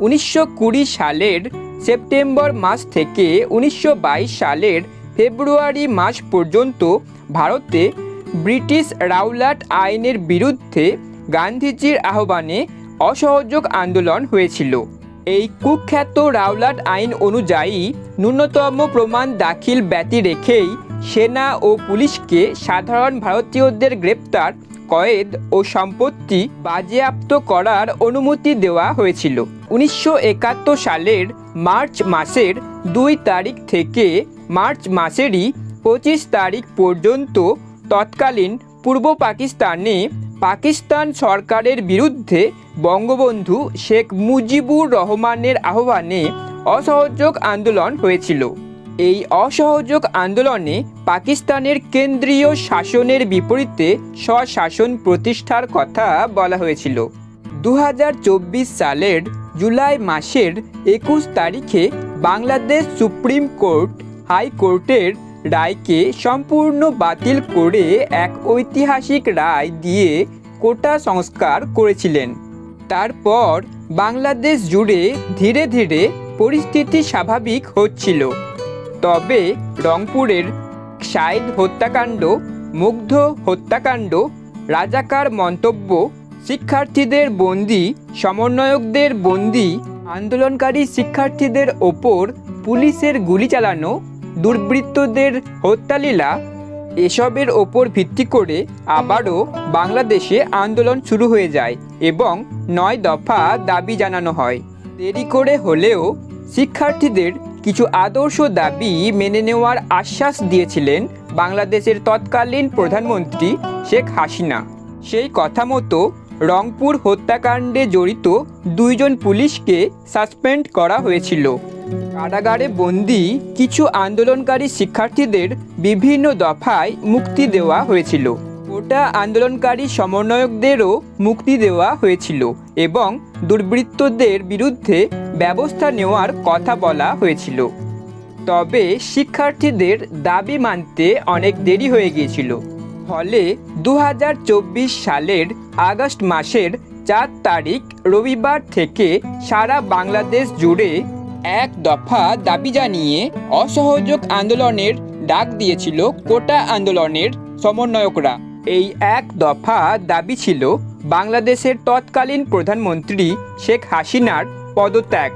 উনিশশো কুড়ি সালের সেপ্টেম্বর মাস থেকে উনিশশো বাইশ সালের ফেব্রুয়ারি মাস পর্যন্ত ভারতে ব্রিটিশ রাউলাট আইনের বিরুদ্ধে গান্ধীজির আহ্বানে অসহযোগ আন্দোলন হয়েছিল। এই কুখ্যাত রাওলাট আইন অনুযায়ী ন্যূনতম প্রমাণ দাখিল ব্যতি রেখেই সেনা ও পুলিশকে সাধারণ ভারতীয়দের গ্রেপ্তার কয়েদ ও সম্পত্তি বাজেয়াপ্ত করার অনুমতি দেওয়া হয়েছিল। উনিশশো একাত্তর সালের মার্চ মাসের দুই তারিখ থেকে মার্চ মাসেরই পঁচিশ তারিখ পর্যন্ত তৎকালীন পূর্ব পাকিস্তানে পাকিস্তান সরকারের বিরুদ্ধে বঙ্গবন্ধু শেখ মুজিবুর রহমানের আহ্বানে অসহযোগ আন্দোলন হয়েছিল। এই অসহযোগ আন্দোলনে পাকিস্তানের কেন্দ্রীয় শাসনের বিপরীতে স্বশাসন প্রতিষ্ঠার কথা বলা হয়েছিল। দু হাজার চব্বিশ সালের জুলাই মাসের একুশ তারিখে বাংলাদেশ সুপ্রিম কোর্ট, হাইকোর্টের রায়কে সম্পূর্ণ বাতিল করে এক ঐতিহাসিক রায় দিয়ে কোটা সংস্কার করেছিলেন। তারপর বাংলাদেশ জুড়ে ধীরে ধীরে পরিস্থিতি স্বাভাবিক হচ্ছিল। তবে রংপুরের শাইদ হত্যাকাণ্ড, মুগ্ধ হত্যাকাণ্ড, রাজাকার মন্তব্য, শিক্ষার্থীদের বন্দি, সমন্বয়কদের বন্দি, আন্দোলনকারী শিক্ষার্থীদের ওপর পুলিশের গুলি চালানো, দুর্বৃত্তদের হত্যালীলা, এসবের ওপর ভিত্তি করে আবারও বাংলাদেশে আন্দোলন শুরু হয়ে যায় এবং নয় দফা দাবি জানানো হয়। দেরি করে হলেও শিক্ষার্থীদের কিছু আদর্শ দাবি মেনে নেওয়ার আশ্বাস দিয়েছিলেন বাংলাদেশের তৎকালীন প্রধানমন্ত্রী শেখ হাসিনা। সেই কথা মতো রংপুর হত্যাকাণ্ডে জড়িত দুইজন পুলিশকে সাসপেন্ড করা হয়েছিল। কারাগারে বন্দি কিছু আন্দোলনকারী শিক্ষার্থীদের বিভিন্ন দফায় মুক্তি দেওয়া হয়েছিল। গোটা আন্দোলনকারী সমন্বয়কদেরও মুক্তি দেওয়া হয়েছিল এবং দুর্বৃত্তদের বিরুদ্ধে ব্যবস্থা নেওয়ার কথা বলা হয়েছিল। তবে শিক্ষার্থীদের দাবি মানতে অনেক দেরি হয়ে গিয়েছিল। ফলে দু হাজার চব্বিশ সালের আগস্ট মাসের চার তারিখ রবিবার থেকে সারা বাংলাদেশ জুড়ে এক দফা দাবি জানিয়ে অসহযোগ আন্দোলনের ডাক দিয়েছিল কোটা আন্দোলনের সমন্বয়করা। এই এক দফা দাবি ছিল বাংলাদেশের তৎকালীন প্রধানমন্ত্রী শেখ হাসিনার পদত্যাগ।